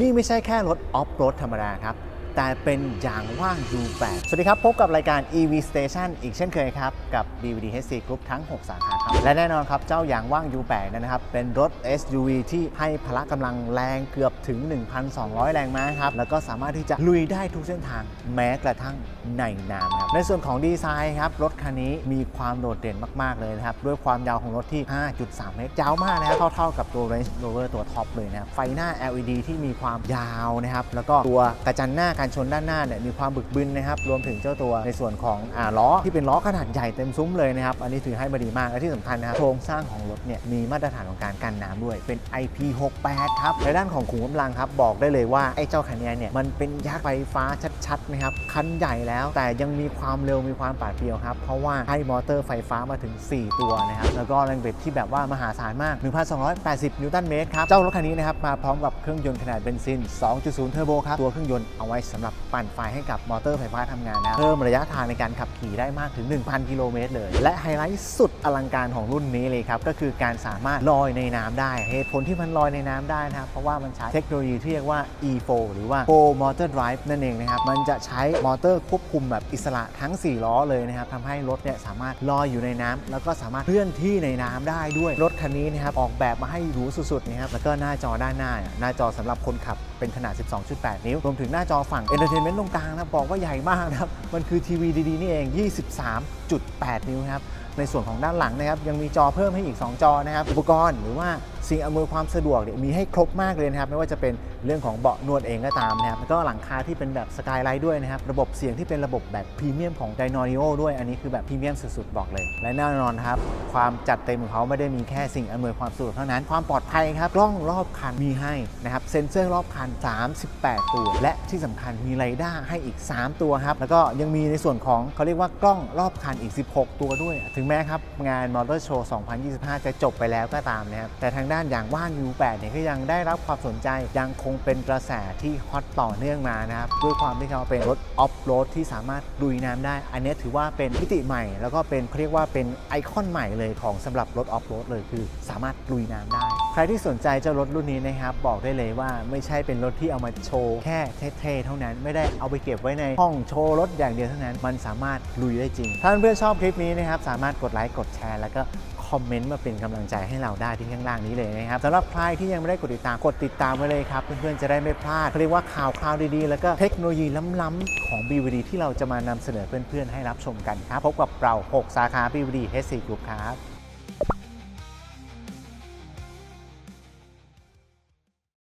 นี่ไม่ใช่แค่รถออฟโรดธรรมดาครับ แต่เป็นยางว่าง U8 สวัสดีครับ พบกับรายการ EV Station อีกเช่นเคยครับ กับ BVD HC Group ทั้ง 6 สาขาครับและแน่นอนครับเจ้ายางว่าง U8 นั้นนะครับ เป็นรถ SUV ที่ให้พละกำลังแรงเกือบถึง 1,200 แรงม้าครับ แล้วก็สามารถที่จะลุยได้ทุกเส้นทางแม้กระทั่งในน้ำครับ ในส่วนของดีไซน์ครับ รถคันนี้มีความโดดเด่นมาก ๆ เลยนะครับ ด้วยความยาวของรถที่ 5.3 เมตรยาวมากนะครับเท่า ๆ กับตัว Range Rover ตัวท็อปเลยนะครับไฟหน้า LED ที่มีความยาวนะครับแล้วก็ตัวกระจังหน้าการชนด้านหน้าเนี่ยมีความบึกบึนนะครับรวมถึงเจ้าตัวในส่วนของอ่าล้อที่เป็นล้อขนาดใหญ่เต็มซุ้มเลยนะครับอันนี้ถือให้มาดีมากและที่สำคัญนะครับ โครงสร้างของรถเนี่ยมีมาตรฐานของการกันน้ำด้วย เป็น IP68 ครับ ในด้านของขุมกำลังครับ บอกได้เลยว่า ไอ้เจ้าคันนี้เนี่ย มันเป็นยักษ์ไฟฟ้าชัดๆนะครับ คันใหญ่แล้ว แต่ยังมีความเร็ว มีความปราดเปรียวครับ เพราะว่าให้มอเตอร์ไฟฟ้ามาถึง 4 ตัวนะครับ แล้วก็แรงบิดที่แบบว่ามหาศาลมาก 1,280 นิวตันเมตรครับ เจ้ารถคันนี้นะครับ มาพร้อมกับเครื่องยนต์ขนาดเบนซิน 2.0 เทอร์โบครับ ตัวเครื่องยนต์เอาไว้สำหรับปั่นไฟให้กับมอเตอร์ไฟฟ้าทำงานนะ เพิ่มระยะทางในการขับขี่ได้มากถึง 1,000 กิโลเมตรเลย และไฮไลท์สุดอลังการของรุ่นนี้เลยครับ ก็คือการสามารถลอยในน้ำได้ เหตุผลที่มันลอยในน้ำได้นะครับ เพราะว่ามันใช้เทคโนโลยีที่เรียกว่า E4 หรือว่า4 Motor Drive นั่นเองนะครับ มันจะใช้มอเตอร์ควบคุมแบบอิสระทั้ง 4 ล้อเลยนะครับทำให้รถเนี่ยสามารถลอยอยู่ในน้ำแล้วก็สามารถเคลื่อนที่ในน้ำได้ด้วยรถคันนี้นะครับออกแบบมาให้หรูสุดๆนะครับแล้วก็หน้าจอด้านหน้าเนี่ยหน้าจอสำหรับคนขับเป็นขนาด 12.8 นิ้ว รวมถึงหน้าจอฝั่ง Entertainment ตรงกลางนะบบอกว่าใหญ่มากนะครับ มันคือทีวีดีๆนี่เอง 23.8 นิ้วครับ ในส่วนของด้านหลังนะครับยังมีจอเพิ่มให้อีก 2 จอนะครับ อุปกรณ์หรือว่าสิ่งอำนวยความสะดวกเนี่ยมีให้ครบมากเลยนะครับ ไม่ว่าจะเป็นเรื่องของเบาะนวดเองก็ตามนะครับแล้วก็หลังคาที่เป็นแบบสกายไลท์ด้วยนะครับ ระบบเสียงที่เป็นระบบแบบพรีเมียมของ d y n o n i o ด้วย อันนี้คือแบบพรีเมียมสุดๆ บอกเลย และแน่นอนครับ ความจัดเต็มของเขาไม่ได้มีแค่สิ่งอำนวยความสะดวกเท่านั้น ความปลอดภัยครับ กล้องรอบคันมีให้นะครับ เซ็นเซอร์รอบคัน 38 ตัว และที่สำคัญมีไรด้าให้อีก 3 ตัวครับ แล้วก็ยังมีในส่วนของเขาเรียกว่ากล้องรอบคันอีก 16 ตัวด้วย ถึงแม้ครับงานมอเตอร์โชว์ 2025 จะจบไปแล้วก็ตามนะครับ แต่ทางด้านอย่างว่าน U8 เนี่ยก็ยังได้รับความสนใจยังคงเป็นกระแสที่ฮอตต่อเนื่องมานะครับ ด้วยความที่เขาเป็นรถออฟโรดที่สามารถลุยน้ำได้ อันนี้ถือว่าเป็นมิติใหม่ แล้วก็เป็นเขาเรียกว่าเป็นไอคอนใหม่เลยของสำหรับรถออฟโรดเลยคือสามารถลุยน้ำได้ ใครที่สนใจเจ้ารถรุ่นนี้นะครับ บอกได้เลยว่าไม่ใช่เป็นรถที่เอามาโชว์แค่เท่ๆเท่านั้นไม่ได้เอาไปเก็บไว้ในห้องโชว์รถอย่างเดียวเท่านั้นมันสามารถลุยได้จริง ถ้าเพื่อนชอบคลิปนี้นะครับสามารถกดไลค์กดแชร์แล้วก็ คอมเมนต์มาเป็นกำลังใจให้เราได้ที่ข้างล่างนี้เลยนะครับสำหรับใครที่ยังไม่ได้กดติดตามกดติดตามไว้เลยครับเพื่อนๆจะได้ไม่พลาดเรียกว่าข่าวคราวดีๆ แล้วก็เทคโนโลยีล้ำๆของ BVD ที่เราจะมานำเสนอเพื่อนๆให้รับชมกันครับพบกับเรา 6 สาขา BVD HC Group ครับ